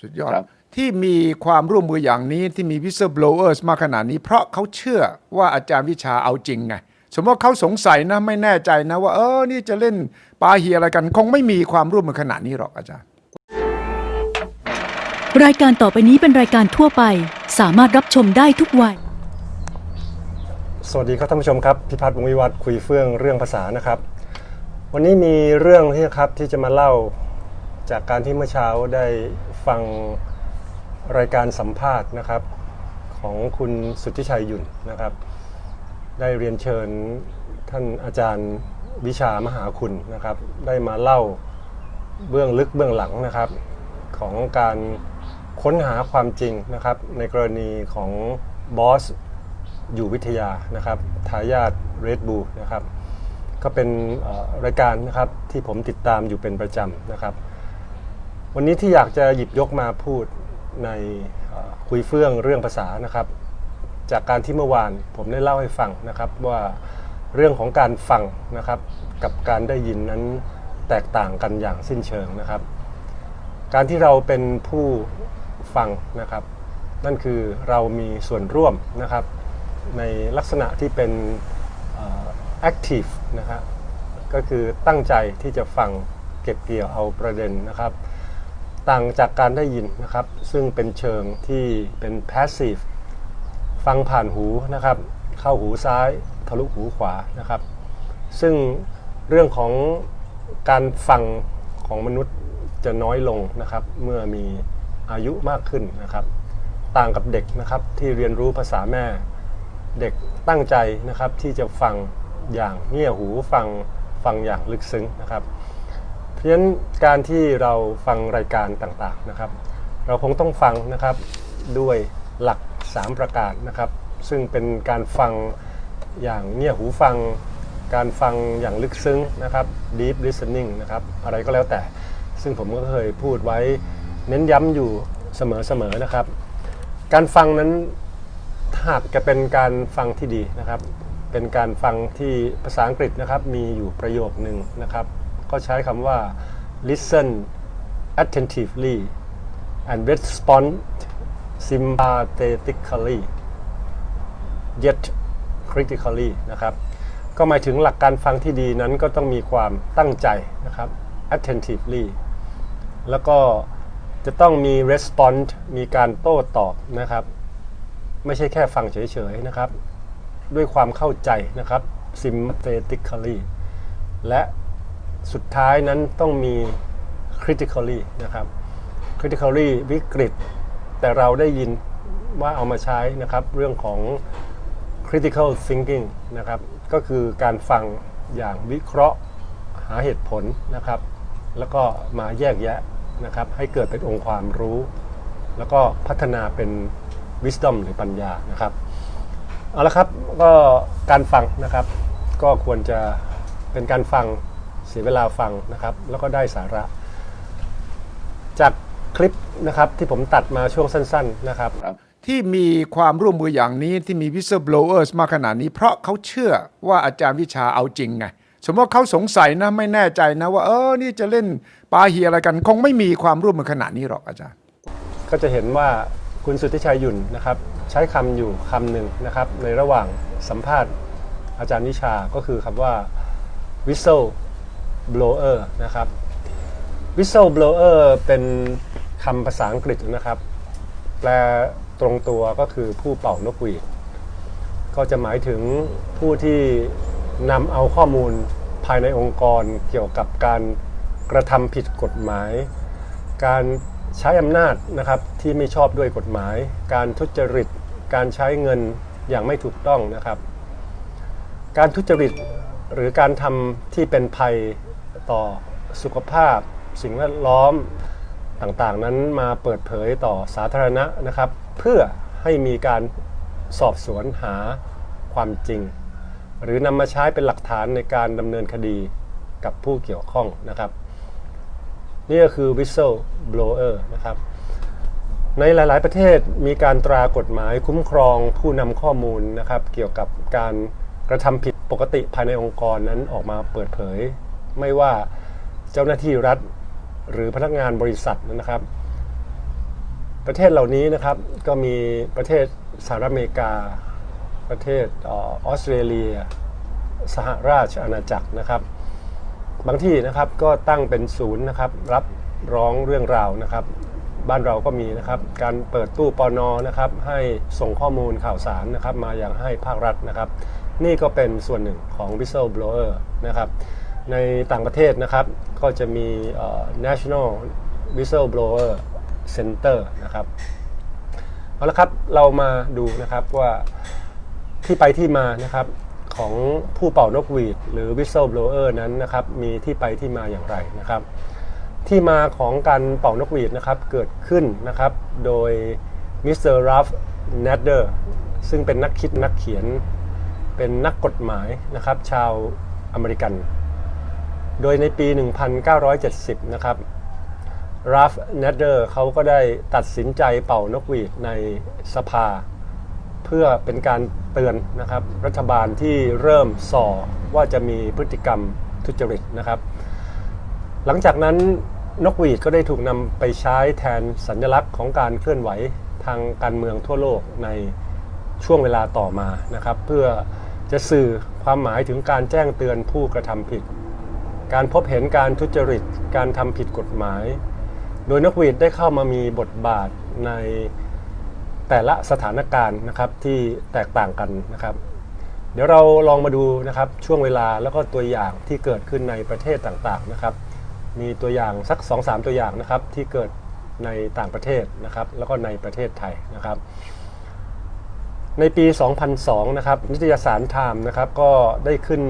สุดยอดครับที่มีความร่วมมืออย่างนี้ที่มี whistleblowers มากขนาดนี้ เพราะเขาเชื่อว่าอาจารย์วิชาเอาจริงไงสมมติว่าเขาสงสัยนะไม่แน่ใจนะว่าเออนี่จะเล่นปาเฮียอะไรกัน คงไม่มีความร่วมมือขนาดนี้หรอกอาจารย์ รายการต่อไปนี้เป็นรายการทั่วไป สามารถรับชมได้ทุกวัย สวัสดีครับท่านผู้ชมครับพิพัฒน์วงศ์วิวัฒน์คุยเฟื่องเรื่องภาษานะครับ วันนี้มีเรื่องที่ครับที่จะมาเล่าจากการที่เมื่อเช้าได้ ฟังรายการสัมภาษณ์นะครับของคุณสุทธิชัยหยุ่นนะครับ ได้เรียนเชิญท่านอาจารย์วิชามหาคุณนะครับ ได้มาเล่าเบื้องลึกเบื้องหลังนะครับ ของการค้นหาความจริงนะครับ ในกรณีของบอสอยู่วิทยานะครับทายาทเรดบูนะครับ ก็เป็นรายการนะครับที่ผมติดตามอยู่เป็นประจำนะครับ วันนี้ที่อยากจะหยิบยกมาพูดในคุยเฟื่องเรื่องภาษานะครับ จากการที่เมื่อวานผมได้เล่าให้ฟังนะครับว่าเรื่องของการฟังนะครับกับการได้ยินนั้นแตกต่างกันอย่างสิ้นเชิงนะครับ การที่เราเป็นผู้ฟังนะครับ นั่นคือเรามีส่วนร่วมนะครับ ในลักษณะที่เป็น active นะครับก็คือตั้งใจที่จะฟังเก็บเกี่ยวเอาประเด็นนะครับ ต่างจากการได้ยินนะครับ ซึ่งเป็นเชิงที่เป็น passive ฟังผ่านหูนะครับ เข้าหูซ้ายทะลุหูขวานะครับ ซึ่งเรื่องของการฟังของมนุษย์จะน้อยลงนะครับ เมื่อมีอายุมากขึ้นนะครับ ต่างกับเด็กนะครับที่เรียนรู้ภาษาแม่ เด็กตั้งใจนะครับที่จะฟังอย่างเงี่ยหูฟังฟังอย่างลึกซึ้งนะครับ เพราะฉะนั้นการที่เราฟังรายการต่างๆนะครับ เราคงต้องฟังนะครับด้วยหลัก 3 ประการนะครับ ซึ่งเป็นการฟังอย่างเงี่ยหูฟัง การฟังอย่างลึกซึ้งนะครับ deep listening นะครับอะไรก็แล้วแต่ ซึ่งผมก็เคยพูดไว้เน้นย้ำอยู่เสมอๆนะครับ การฟังนั้นหากจะเป็นการฟังที่ดีนะครับ เป็นการฟังที่ภาษาอังกฤษนะครับมีอยู่ประโยคหนึ่งนะครับ ก็ใช้คำว่า listen attentively and respond sympathetically yet critically นะครับ ก็หมายถึงหลักการฟังที่ดีนั้นก็ต้องมีความตั้งใจนะครับ attentively แล้วก็จะต้องมี response มีการโต้ตอบนะครับ ไม่ใช่แค่ฟังเฉยๆนะครับ ด้วยความเข้าใจนะครับ sympathetically และ สุดท้ายนั้นต้องมี critically นะครับ critically วิกฤต แต่เราได้ยินว่าเอามาใช้นะครับ เรื่องของ critical thinking นะครับ ก็คือการฟังอย่างวิเคราะห์หาเหตุผลนะครับ แล้วก็มาแยกแยะนะครับ ให้เกิดเป็นองค์ความรู้ แล้วก็พัฒนาเป็น wisdom หรือปัญญานะครับเอาละครับก็การฟังนะครับ ก็ควรจะเป็นการฟัง เสียเวลาฟังนะครับ แล้วก็ได้สาระ จากคลิปนะครับที่ผมตัดมาช่วงสั้น ๆนะครับ ที่มีความร่วมมืออย่างนี้ที่มี whistleblowers มากขนาดนี้ เพราะเขาเชื่อว่าอาจารย์วิชาเอาจริงไงสมมติว่าเขาสงสัยนะไม่แน่ใจนะว่าเออนี่จะเล่นปาเฮียอะไรกัน คงไม่มีความร่วมมือขนาดนี้หรอกอาจารย์ ก็จะเห็นว่าคุณสุทธิชัยหยุ่นนะครับ ใช้คำอยู่คำหนึ่งนะครับในระหว่างสัมภาษณ์อาจารย์วิชาก็คือคำว่า whistle blower นะครับ whistle blower เป็นคำภาษาอังกฤษนะครับ แปลตรงตัวก็คือผู้เป่านกหวีด ก็จะหมายถึงผู้ที่นำเอาข้อมูลภายในองค์กรเกี่ยวกับการกระทำผิดกฎหมาย การใช้อำนาจนะครับที่ไม่ชอบด้วยกฎหมาย การทุจริต การใช้เงินอย่างไม่ถูกต้องนะครับ การทุจริตหรือการทำที่เป็นภัย ต่อสุขภาพ สิ่งแวดล้อมต่างๆ นั้นมาเปิดเผยต่อสาธารณะนะครับ เพื่อให้มีการสอบสวนหาความจริง หรือนำมาใช้เป็นหลักฐานในการดำเนินคดีกับผู้เกี่ยวข้องนะครับ นี่ก็คือ whistle blower นะครับในหลาย ๆ ประเทศมีการตรากฎหมายคุ้มครองผู้นำข้อมูลนะครับ เกี่ยวกับการกระทำผิดปกติภายในองค์กรนั้นออกมาเปิดเผย ไม่ว่าเจ้าหน้าที่รัฐหรือพนักงานบริษัทนะครับ ประเทศเหล่านี้นะครับก็มีประเทศสหรัฐอเมริกา ประเทศออออสเตรเลีย สหราชอาณาจักรนะครับ บางที่นะครับก็ตั้งเป็นศูนย์นะครับรับร้องเรื่องราวนะครับ บ้านเราก็มีนะครับ การเปิดตู้ปอนอนะครับ ให้ส่งข้อมูลข่าวสารนะครับ มาอย่างให้ภาครัฐนะครับ นี่ก็เป็นส่วนหนึ่งของ whistleblower นะครับ ในต่างประเทศนะครับ ก็จะมี national whistleblower center นะครับ เอาละครับ เรามาดูนะครับว่าที่ไปที่มานะครับของผู้เป่านกหวีด หรือ whistleblower นั้นนะครับ มีที่ไปที่มาอย่างไรนะครับ ที่มาของการเป่านกหวีดนะครับเกิดขึ้นนะครับ โดยมิสเตอร์รัฟเนดเดอร์ซึ่งเป็นนักคิดนักเขียน เป็นนักกฎหมายนะครับ ชาวอเมริกัน โดยในปี 1970 นะครับรัฟเนเดอร์เขาก็ได้ตัดสินใจเป่านกหวีดในสภา เพื่อเป็นการเตือนนะครับรัฐบาลที่เริ่มส่อว่าจะมีพฤติกรรมทุจริตนะครับ หลังจากนั้นนกหวีดก็ได้ถูกนำไปใช้แทนสัญลักษณ์ของการเคลื่อนไหวทางการเมืองทั่วโลกในช่วงเวลาต่อมานะครับ เพื่อจะสื่อความหมายถึงการแจ้งเตือนผู้กระทำผิด การพบเห็นการทุจริต การทำผิดกฎหมาย โดยนกหวีดได้เข้ามามีบทบาทในแต่ละสถานการณ์นะครับที่แตกต่างกันนะครับ เดี๋ยวเราลองมาดูนะครับช่วงเวลาแล้วก็ตัวอย่างที่เกิดขึ้นในประเทศต่างๆนะครับ มีตัวอย่างสัก 2-3 ตัวอย่างนะครับที่เกิดในต่างประเทศนะครับ แล้วก็ในประเทศไทยนะครับ ในปี 2002 นะครับนิตยสารไทม์นะครับก็ได้ขึ้น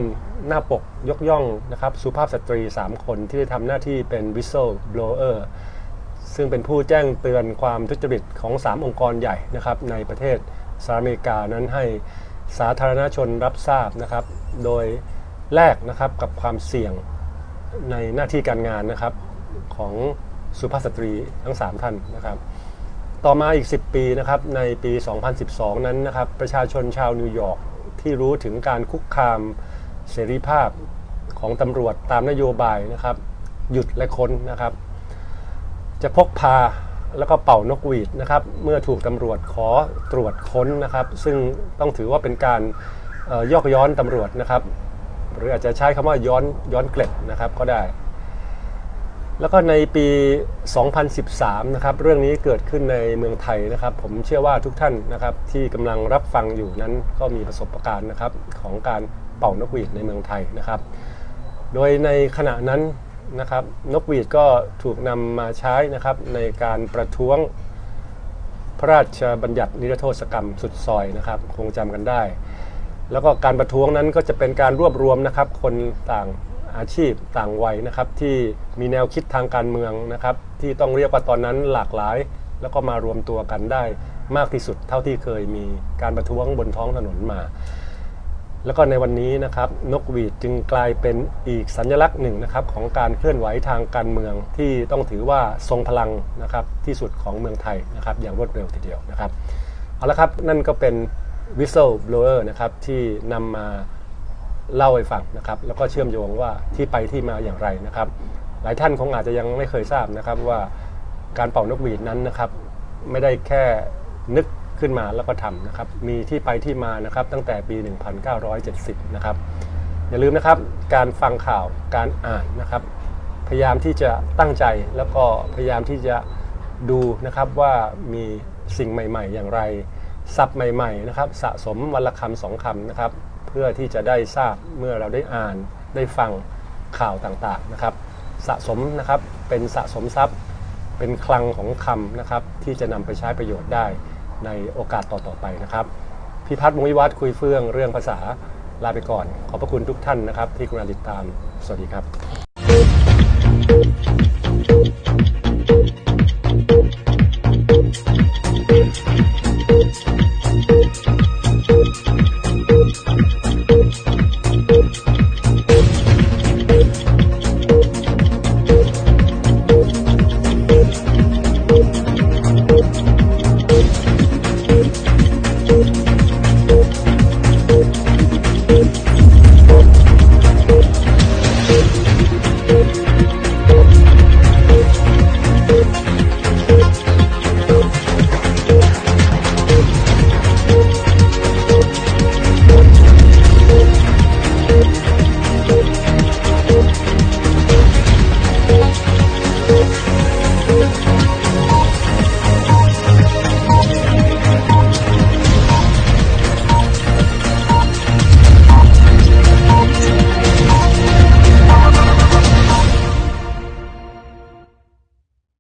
หน้าปกยกย่องนะครับสุภาพสตรี 3 คนที่ได้ทำหน้าที่เป็น whistle blower ซึ่งเป็นผู้แจ้งเตือนความทุจริตของ 3 องค์กรใหญ่นะครับในประเทศสหรัฐอเมริกานั้นให้สาธารณชนรับทราบนะครับ โดยแลกนะครับกับความเสี่ยงในหน้าที่การงานนะครับของสุภาพสตรีทั้ง 3 ท่านนะครับ ต่อมาอีก 10 ปีนะครับในปี 2012 นั้นนะครับประชาชนชาวนิวยอร์กที่รู้ถึงการคุกคาม เสรีภาพของตำรวจตามนโยบายนะครับ หยุดและค้นนะครับ จะพกพาแล้วก็เป่านกหวีดนะครับ เมื่อถูกตำรวจขอตรวจค้นนะครับ ซึ่งต้องถือว่าเป็นการเอ่อยอกย้อนตำรวจนะครับ หรืออาจจะใช้คำว่าย้อนย้อนเกล็ดนะครับก็ได้ แล้วก็ในปี 2013 นะครับ เรื่องนี้เกิดขึ้นในเมืองไทยนะครับ ผมเชื่อว่าทุกท่านนะครับที่กำลังรับฟังอยู่นั้นก็มีประสบการณ์นะครับของการ เป่านกหวีดในเมืองไทยนะครับ โดยในขณะนั้นนะครับนกหวีดก็ถูกนำมาใช้นะครับในการประท้วงพระราชบัญญัตินิรโทษกรรมสุดซอยนะครับ คงจำกันได้ แล้วก็การประท้วงนั้นก็จะเป็นการรวบรวมนะครับคนต่างอาชีพต่างวัยนะครับที่มีแนวคิดทางการเมืองนะครับ ที่ต้องเรียกว่าตอนนั้นหลากหลาย แล้วก็มารวมตัวกันได้มากที่สุดเท่าที่เคยมีการประท้วงบนท้องถนนมา แล้วก็ในวันนี้นะครับนกหวีดจึงกลายเป็นอีกสัญลักษณ์หนึ่งนะครับของการเคลื่อนไหวทางการเมืองที่ต้องถือว่าทรงพลังนะครับที่สุดของเมืองไทยนะครับอย่างรวดเร็วทีเดียวนะครับเอาละครับนั่นก็เป็น whistle blower นะครับที่นำมาเล่าให้ฟังนะครับแล้วก็เชื่อมโยงว่าที่ไปที่มาอย่างไรนะครับ หลายท่านคงอาจจะยังไม่เคยทราบนะครับว่าการเป่านกหวีดนั้นนะครับไม่ได้แค่นึก ขึ้นมาแล้วก็ทำนะครับ มีที่ไปที่มานะครับตั้งแต่ปี 1970 นะครับ อย่าลืมนะครับการฟังข่าวการอ่านนะครับ พยายามที่จะตั้งใจแล้วก็พยายามที่จะดูนะครับว่ามีสิ่งใหม่ ๆ อย่างไรศัพท์ใหม่ๆนะครับ สะสมวันละคำสองคำนะครับ เพื่อที่จะได้ทราบเมื่อเราได้อ่านได้ฟังข่าวต่างๆนะครับ สะสมนะครับเป็นสะสมทรัพย์ เป็นคลังของคำนะครับที่จะนำไปใช้ประโยชน์ได้ ในโอกาสต่อๆไปนะครับ พิพัฒน์มงวิวัฒน์คุยเฟื่องเรื่องภาษาลาไปก่อน ขอบพระคุณทุกท่านนะครับ ที่กรุณาติดตาม สวัสดีครับ